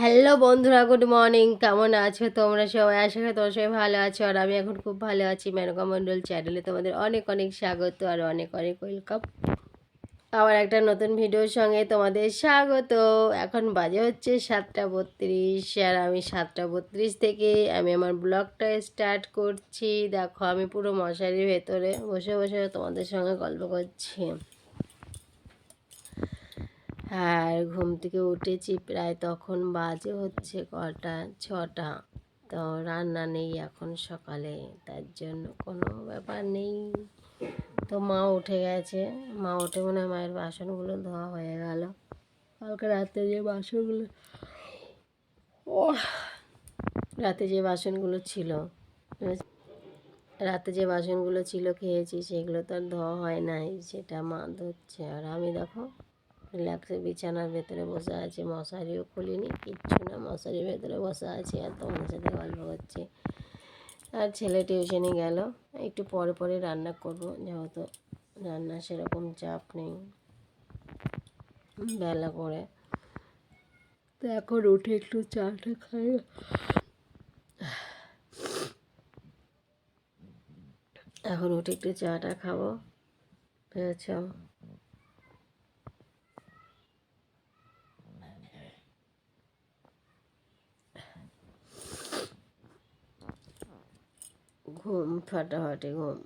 Hello বন্ধুরা, good morning. কেমন আছো তোমরা সবাই? আশা করি তোমরা সবাই ভালো আছো। আর আমি এখন খুব ভালো আছি মেনকা মণ্ডল চ্যানেলে তোমাদের অনেক অনেক স্বাগত আর অনেক অনেক ওয়েলকাম আবার একটা নতুন ভিডিওর সঙ্গে তোমাদের স্বাগত। এখন বাজে হচ্ছে সাতটা বত্রিশ। আর আমি সাতটা বত্রিশ থেকে আমি আমার ব্লগটা স্টার্ট করছি। দেখো, আমি পুরো মশারির ভেতরে বসে বসে তোমাদের সঙ্গে গল্প করছি। আর ঘুম থেকে উঠেছি প্রায় তখন বাজে হচ্ছে কটা, ছটা। তো রান্না নেই এখন সকালে, তার জন্য কোনো ব্যাপার নেই। তো মা উঠে গেছে, মা উঠে মনে হয় মায়ের বাসনগুলো ধোয়া হয়ে গেল। কালকে রাতে যে বাসনগুলো ও রাতে যে বাসনগুলো ছিল, রাতে যে বাসনগুলো ছিল খেয়েছি, সেগুলো তো আর ধোয়া হয় নাই, সেটা মা ধুচ্ছে। আর আমি দেখো রিল্যাক্সে বিছানার ভেতরে বসে আছি মশারিও খুলিনি কিচ্ছু না মশারির ভেতরে বসে আছি আর তোমাদের সাথে গল্প করছি। আর ছেলে টিউশনে গেল একটু পরে পরে রান্না করব যেহেতু রান্না সেরকম চাপ নেই। বেলা করে। তো এখন উঠে একটু চাটা খাই। এখন উঠে একটু চাটা খাব ভেবেছ ঘুম ফাটাফাটি ঘুম।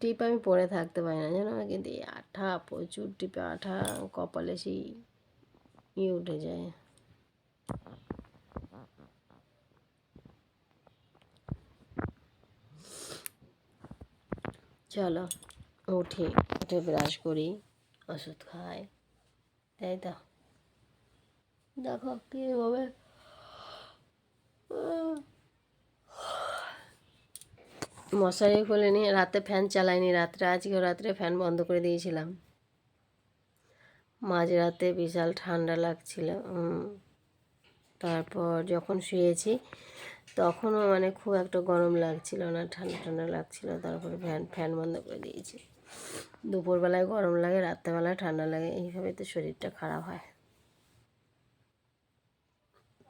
টিপ আমি পরে থাকতে পারি না, জানো? কিন্তু এই আঠা, প্রচুর টিপে আঠা, কপালে সেই ইয়ে উঠে যায়। চলো, উঠি, উঠে ব্রাশ করি, ওষুধ খাই। তাই তো। দেখো, কীভাবে? মশারি খুলে নিয়ে রাতে ফ্যান চালাইনি, রাত্রে আজকে রাত্রে ফ্যান বন্ধ করে দিয়েছিলাম। মাঝরাতে বিশাল ঠান্ডা লাগছিল তারপর যখন শুয়েছি তখনও মানে খুব একটা গরম লাগছিল না, ঠান্ডা ঠান্ডা লাগছিল, তারপরে ফ্যান ফ্যান বন্ধ করে দিয়েছি। দুপুরবেলায় গরম লাগে, রাত্রেবেলায় ঠান্ডা লাগে এইভাবে তো শরীরটা খারাপ হয়।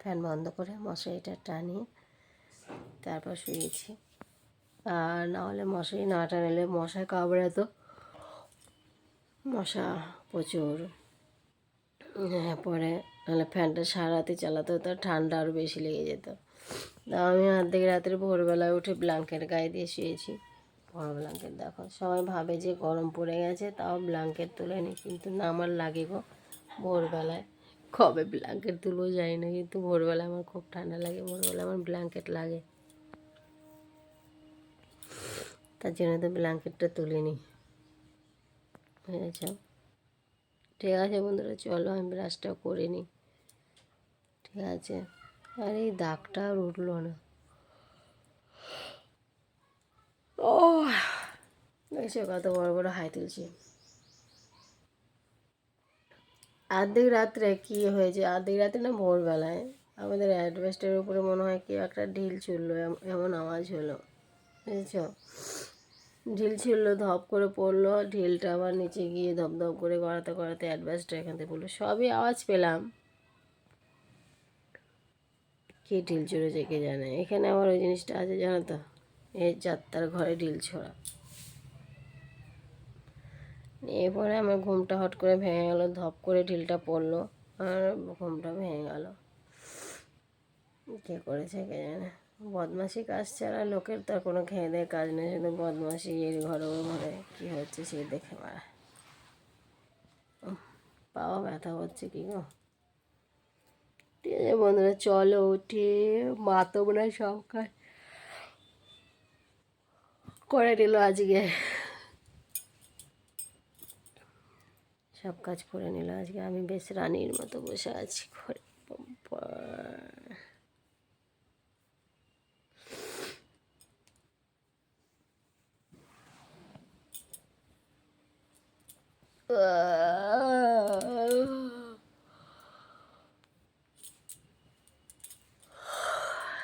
ফ্যান বন্ধ করে মশারিটা টানিয়ে তারপর শুয়েছি। আর না হলে মশারি না টানালে মশা কামড়াতো মশা প্রচুর। হ্যাঁ পরে নাহলে ফ্যানটা সারাতে চালাতে হতো ঠান্ডা আরও বেশি লেগে যেত। তা আমি অর্ধেক রাত্রে ভোরবেলায় উঠে ব্ল্যাঙ্কেট গায়ে দিয়ে শুয়েছি। বড় ব্ল্যাঙ্কেট দেখো, সবাই ভাবে যে গরম পড়ে গেছে, তাও ব্ল্যাঙ্কেট তুলে নি, কিন্তু না আমার লাগে গো ভোরবেলায়। কবে ব্ল্যাঙ্কেট তুলবো যাই না, কিন্তু ভোরবেলায় আমার খুব ঠান্ডা লাগে, ভোরবেলায় আমার ব্ল্যাঙ্কেট লাগে। তার জন্য তো ব্ল্যাঙ্কেটটা তুলিনি বুঝেছ ঠিক আছে বন্ধুরা, চলো আমি ব্রাশটা করে নিই ঠিক আছে। আর এই দাগটা আর উঠল না। ও এসে কত বড় বড় হাই তুলছি। আর্ধেক রাত্রে কি হয়েছে? আর্ধেক রাত্রে না ভোরবেলায় আমাদের অ্যাডভেস্টের উপরে মনে হয় কেউ একটা ঢিল ছুড়লো এমন আওয়াজ হলো। বুঝেছ? ঢিল ছিল ধপ করে পড়ল, ঢিলটা আবার নিচে গিয়ে ধপ ধপ করে গড়াতে গড়াতে অ্যাডভান্সটা এখান থেকে পড়ল। সবই আওয়াজ পেলাম। কে ঢিল ছড়েছে কে জানে? এখানে আবার ওই জিনিসটা আছে, জানো তো? এই যাত্রার ঘরে ঢিল ছোড়া। এরপরে আমার ঘুমটা হট করে ভেঙে গেলো, ধপ করে ঢিলটা পড়ল, আর ঘুমটা ভেঙে গেল। কে করেছে কে জানে? বদমাসি কাজ ছাড়া লোকের তো কোনো খেয়ে দেয় কাজ নেই, শুধু বদমাসি এর ঘরে ঘরে। কী হচ্ছে সে দেখে বেড়ায় পাওয়া ব্যথা হচ্ছে কি গো? ঠিক আছে বন্ধুরা, চলো উঠে মা তো হয় সব কাজ করে নিল আজকে। সব কাজ করে নিল আজকে। আমি বেশ রানীর মতো বসে আছি ঘরে।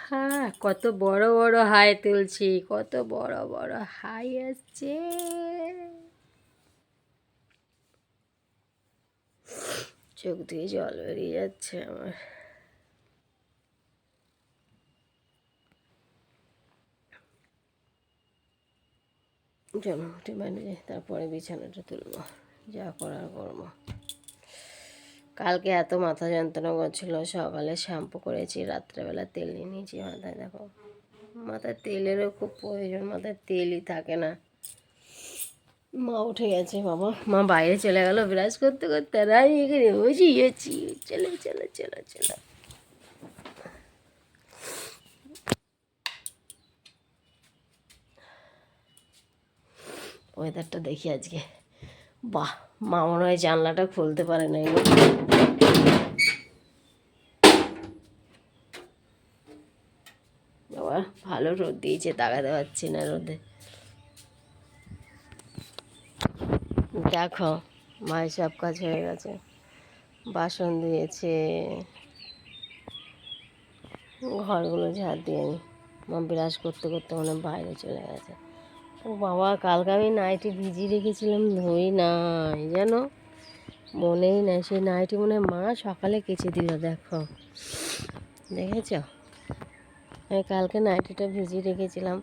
হ্যাঁ কত বড় বড় হাই তুলছি, কত বড় বড় হাই আসছে। চোখ দিয়ে জল বেরিয়ে যাচ্ছে আমার। জন্মটি মানে তারপরে বিছানাটা তুলবো। যা করার করব। কালকে এত মাথা যন্ত্রণা করছিল, সকালে শ্যাম্পু করেছি, রাত্রেবেলা তেল নিয়ে নিয়েছি মাথায়, দেখো। মাথায় তেলেরও খুব প্রয়োজন, মাথায় তেলই থাকে না। মা উঠে গেছে, বাবা। মা বাইরে চলে গেল বিরাজ করতে করতে আর এখানে বসে গেছি চলো চলো চলো চলো। ওয়েদারটা দেখি আজকে। বাহ, মা মনে হয় জানলাটা খুলতে পারে না এগুলো বাবা, ভালো রোদ দিয়েছে, তাকাতে পারছি না রোদে। দেখো, মায়ের সব কাজ হয়ে গেছে। বাসন দিয়েছে ঘরগুলো ঝাড় দিয়ে নি। মা বিরাজ করতে করতে মনে বাইরে চলে গেছে। ও বাবা, কালকে আমি নাইটি ভিজিয়ে রেখেছিলাম, ধুই নাই যেন মনেই নাই, সেই নাইটি মনে মা সকালে কেচে দিল, দেখো। দেখেছ? আমি কালকে নাইটিটা ভিজিয়ে রেখেছিলাম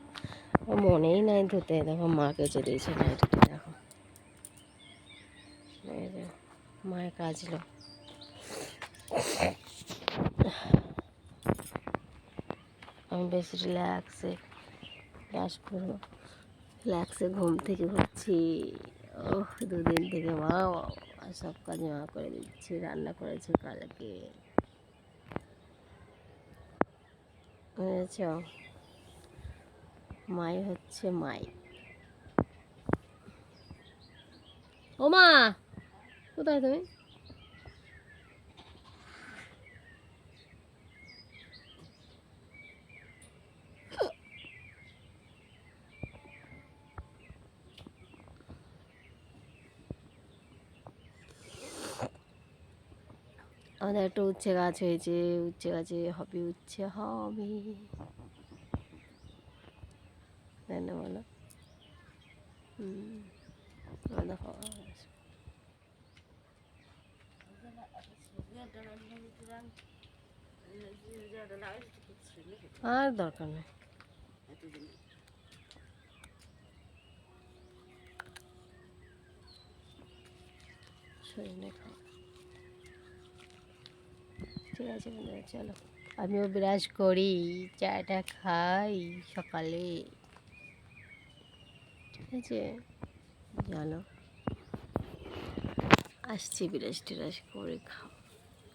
মনেই নাই ধুতে, দেখো মা কেচে দিয়েছে নাইটিটা দেখো। মায়ের কাচলো আমি বেশ রিল্যাক্সে ব্রাশ করব। রিল্যাক্সে ঘুম থেকে উঠছি। ও দুদিন থেকে মা সব কাজ মা করে দিচ্ছি, রান্না করেছে কালকে। বুঝেছ মাই হচ্ছে মাই। ও মা কোথায় তুমি? আমাদের একটা উচ্ছে গাছ হয়েছে, উচ্ছে গাছে হবে, উচ্ছে হবে। তাই না বলো। আর দরকার নেই। শরীরে খাওয়া ঠিক আছে বন্ধুরা চলো। আমিও বিরাজ করি, চাটা খাই সকালে। ঠিক আছে? চলো। আসছি বিরাজ টিরাজ করে খাও।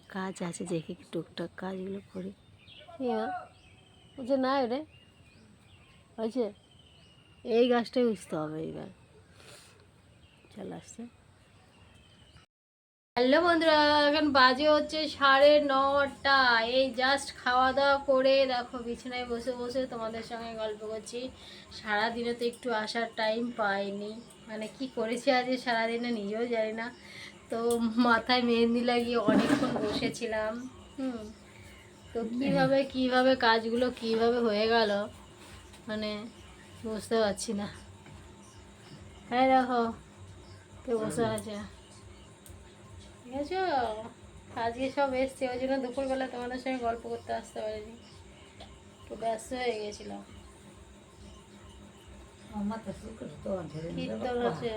কাজ আছে, দেখি টুকটাক কাজগুলো করি। বলছে, না রে। হয়েছে এই গাছটাই বুঝতে হবে এইবার। চলে, আসছে। হ্যালো বন্ধুরা, এখন বাজে হচ্ছে সাড়ে নটা। এই জাস্ট খাওয়া দাওয়া করে দেখো বিছানায় বসে বসে তোমাদের সঙ্গে গল্প করছি। সারাদিনে তো একটু আসার টাইম পাইনি। মানে কি করেছি আজ সারাদিনে নিজেও জানি না। তো মাথায় মেহেন্দি লাগিয়ে অনেকক্ষণ বসেছিলাম, হুম। তো কীভাবে কীভাবে কাজগুলো কীভাবে হয়ে গেল মানে বুঝতে পারছি না। হ্যাঁ দেখো কে বসে আছে। ঠিক আছে আজকে সব এসছে ওই জন্য দুপুরবেলা তোমাদের সঙ্গে গল্প করতে আসতে পারিনি। একটু ব্যস্ত হয়ে গেছিলাম। কীর্তন আছে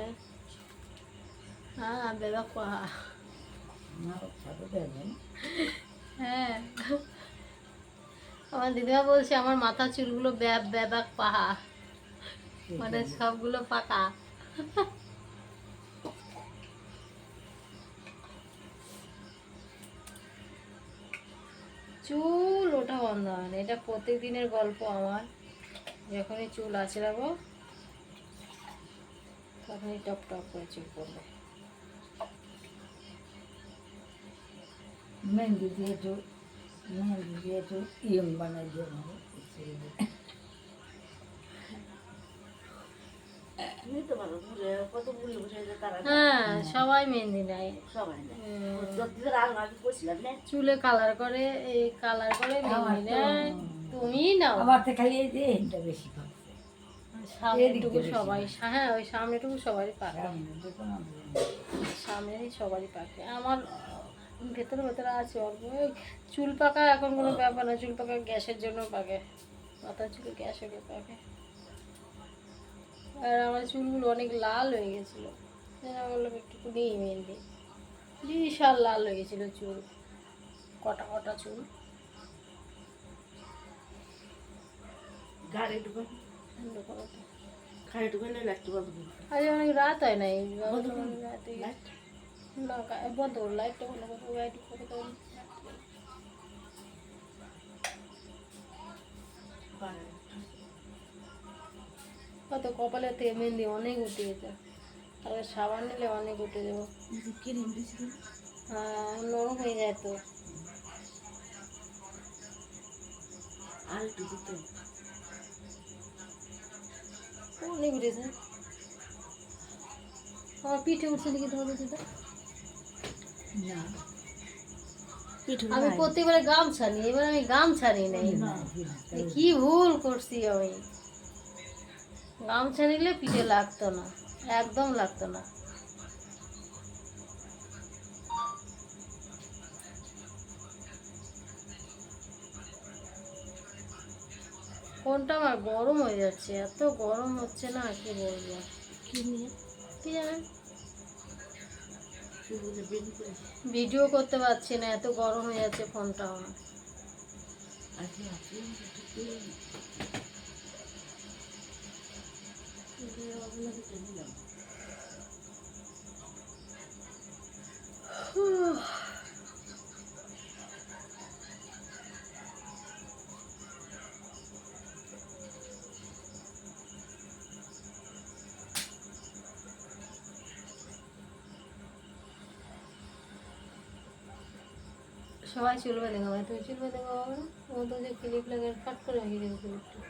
হ্যাঁ বেবা পাহা হ্যাঁ। আমার দিদিমা বলছে আমার মাথা চুলগুলো ব্যাব ব্যাবাক পাহা। মানে সবগুলো পাকা চুল ওঠা বন্ধ হয় না। এটা প্রত্যেক দিনের গল্প আমার। যখনই চুল আছে রাখব তখনই টপ টপ করে চুল পড়বে মেহেন্দি দিয়ে চুল মেহেন্দি দিয়ে চুল ইয়ং বানাই দিয়ে হ্যাঁ সবাই মেহেন্দি নেয়। চুলে কালার করে এই কালার করে মেহেন্দি নেয়। তুমি নাও। আমার তো খালি এই যে এটা বেশি সামনেটুকু সবাই হ্যাঁ ওই সামনেটুকু সবারই পাকে। দেখুন সামনেরই সবারই পাকে। আমার ভেতরে ভেতরে আছে অল্প। ওই চুল পাকা এখন কোনো ব্যাপার না চুল পাকা গ্যাসের জন্য পাকে। মাথার চুল গ্যাস হলে পাকে। আর আমার চুলগুলো অনেক লাল হয়ে গেছিল। বললাম একটু নিয়ে মেহেন্দি বিশাল লাল হয়ে গেছিল চুল কটা কটা চুল। ঢুকান লাগতে পারব আজ অনেক রাত হয় নাই। না বন্ধ করো লাইটটা বন্ধ করো লাইট করে কত কপালে থেকে মেহেন্দি অনেক উঠে যেত আর সাবান নিলে অনেক উঠে যাব। হ্যাঁ নরম হয়ে যায় তো। আর একটু দিতে অনেক উঠেছে আমার পিঠে উঠছে নাকি তোমাদের সেটা না। পিঠু আমি প্রত্যেকবারে গামছা নিই এবার আমি গামছা নিই নাই। কি ভুল করছি আমি? গামছা নিলে পিঠে লাগতো না একদম লাগতো না। ফোনটা আমার গরম হয়ে যাচ্ছে এত গরম হচ্ছে না কি বলব? কি নিয়ে? কি জানেন? ভিডিও করতে পারছি না এত গরম হয়ে যাচ্ছে ফোনটা আমার সবাই চুল বেঁধে খাবে তুই চুল বেঁধে খাওয়াবে না ও তো যে ক্লিপ লাগে কাট করে ভেঙে দেবে ক্লিপটা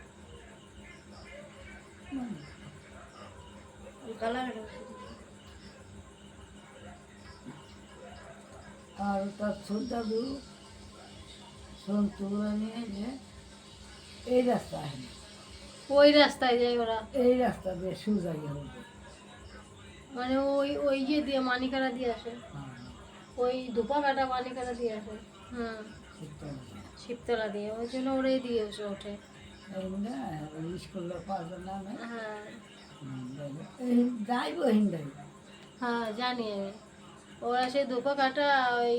আর তার ছোটাদু সন্তুরা নিয়ে যে এই রাস্তা আসেনি ওই রাস্তায় যায় ওরা। এই রাস্তা দিয়ে সোজা গিয়ে মানে ওই ওই ইয়ে দিয়ে মানিকারা দিয়ে আসে। ওই ধোপা কাটা মানিকারা দিয়ে আসে। হুম। শিবতলা। দিয়ে। ওই জন্য ওরা এই দিয়ে এসে ওঠে। স্কুলের পাশে নামে। হ্যাঁ। যাইব হিন্দাই হ্যাঁ জানি আমি। ওরা সেই ধোপা কাটা ওই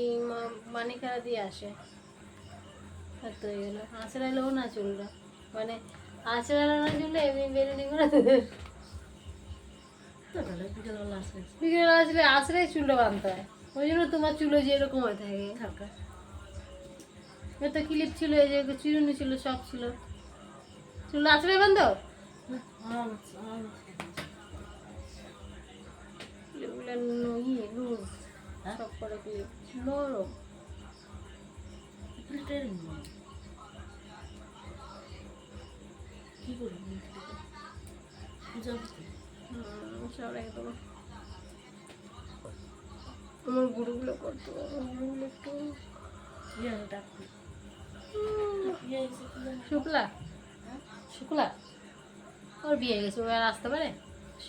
মানিকারা দিয়ে আসে। তো গেলো না চুলটা। মানে আঁচড়ালো না চুলটা এমনি বেরোনি করে বিকেলবেলা আসলে আঁচড়াই চুলটা বাঁধতে হয়। ওই জন্য তোমার চুলো যে এরকম হয়ে থাকে। থাকা। ক্লিপ ছিল এই যে চিরুনি ছিল সব ছিল। চুল আঁচড়াই বাঁধো? ক্লিপগুলো ইয়ে লুজ হ্যাঁ? সব করে নরম। কি করবি? পূজা করতে সব একদম আমার করতো একটু। শুক্লা? শুক্লা? ওর বিয়ে গেছে ও আর আসতে পারে?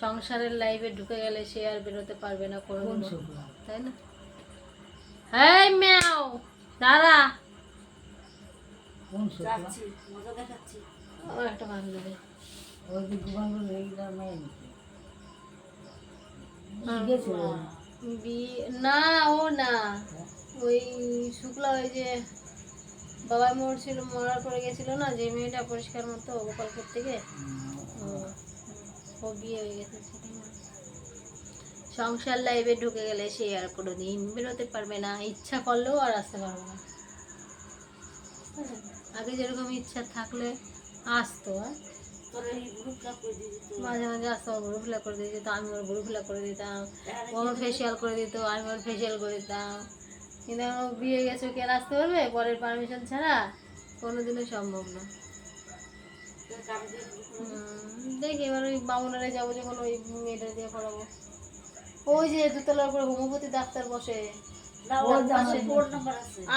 সংসারের লাইফে ঢুকে গেলে সে আর বেরোতে পারবে না কোনো তাই না? হ্যাঁ ম্যাও! দাঁড়া! একটা বান্ধবী। হ্যাঁ। না ও না। ওই শুক্লা ওই যে বাবা মরছিল মরার পরে গেছিল না যে মেয়েটা পরিষ্কার মতো গোপালপুর থেকে ও, ও বিয়ে হয়ে গেছে সেটাই সংসার লাইফে ঢুকে গেলে সে আর কোনো দিন বেরোতে পারবে না ইচ্ছা করলেও আর আসতে পারবে না। আগে যেরকম ইচ্ছা থাকলে আসতো দিয়ে মাঝে মাঝে আসতো আমার গরু ফিলা করে দিত আমি ওর গরু ফিলা করে দিতাম ও ফেসিয়াল করে দিত আমি ওর ফেসিয়াল করে দিতাম। কিন্তু বিয়ে গেছে কি আসতে পারবে? পরের পারমিশন ছাড়া কোনোদিনও সম্ভব না। দেখি এবার ওই বামুনারে যাব যখন ওই মেয়েটা দিয়ে করাবো ওই যে দুতলার উপরে হোমিওপ্যাথি ডাক্তার বসে।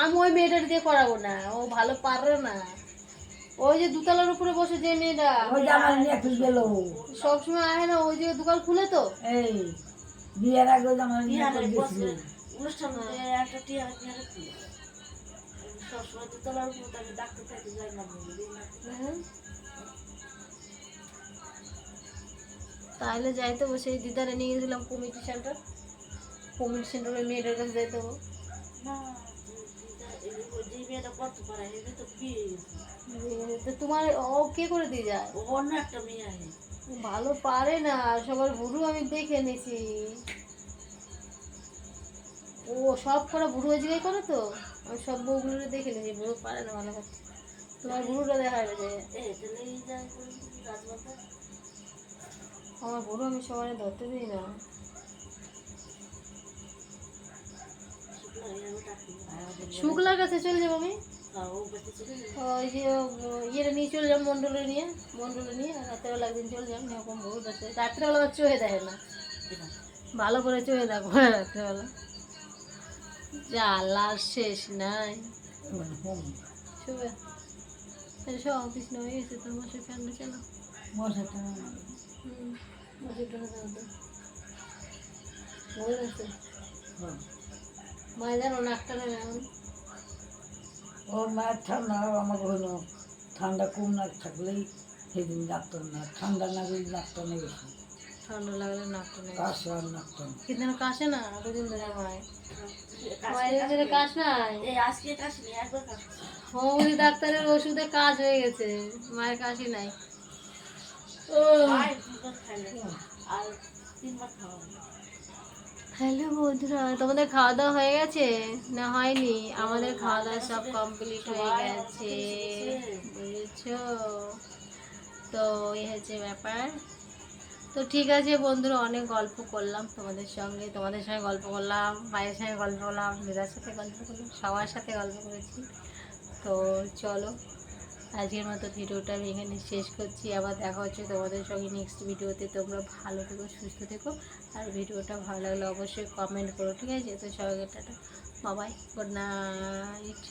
আমি ওই মেয়েটার দিয়ে করাবো না ও ভালো পারে না। ওই যে দুতলার উপরে বসে যে মেয়েটা। সবসময় আহে না ওই যে দোকান খুলে তো। এই বিয়ের আগে অনুষ্ঠান একটা টিয়ারে টিয়ারে সবসময় তো তোলার উপর ডাক্তার থাকতে যাই না তাহলে যাইতে হবে সেই দিদারে নিয়ে গেছিলাম কমিটি সেন্টার কমিটি সেন্টারে মেয়েটার কাছে যাইতে হবে তোমার ও কে করে দিয়ে যায়? অন্য একটা মেয়ে ভালো পারে না সবার বুড়ো আমি দেখে নিছি ও সব করা বুড়ো জায়গায় করে তো? আমি সব বউগুলো দেখে নিয়েছি বুড়ো পারে না ভালো করতে তোমার বুড়োটা দেখা গেছে আমার বুড়ো আমি সবাই ধরতে দিই না। শুক্লার কাছে চলে যাব আমি। চলে ওই যে নিয়ে চলে নিয়ে নিয়ে রাত্রেবেলা একদিন চলে এরকম রাত্রেবেলা দেখে না। ভালো করে চোহে দেখো রাত্রেবেলা। যা আল্লাহর শেষ নাই। হোম সব অফিস নয় হয়ে গেছে তোর মাসে ফ্যানটা চালো মশাটা ওর মায়ের ঠান্ডা আমার ঠান্ডা কম না থাকলেই সেদিন ডাক্তার না ঠান্ডা না গেলে ডাক্তার নেই বেশি ঠান্ডা লাগলে কিন্তু কাশে না কাশ নাই ডাক্তারের ওষুধে কাজ হয়ে গেছে মায়ের কাশি নাই। হ্যালো বন্ধুরা, তোমাদের খাওয়া দাওয়া হয়ে গেছে? না, হয়নি। আমাদের খাওয়া দাওয়া সব কমপ্লিট হয়ে গেছে। বুঝেছ? তো এই হচ্ছে ব্যাপার। তো ঠিক আছে বন্ধুরা, অনেক গল্প করলাম তোমাদের সঙ্গে। তোমাদের সঙ্গে গল্প করলাম মায়ের সঙ্গে গল্প করলাম, দিদার সাথে গল্প করলাম, সবার সাথে গল্প করেছি। তো চলো। আজকের মতো ভিডিওটা আমি এখানে শেষ করছি। আবার দেখা হচ্ছে তোমাদের সঙ্গে নেক্সট ভিডিওতে। তোমরা ভালো থেকো, সুস্থ থেকো। আর ভিডিওটা ভালো লাগলে অবশ্যই কমেন্ট করো, ঠিক আছে? তো সবাইকে টাটা। বাবাই গুড নাইট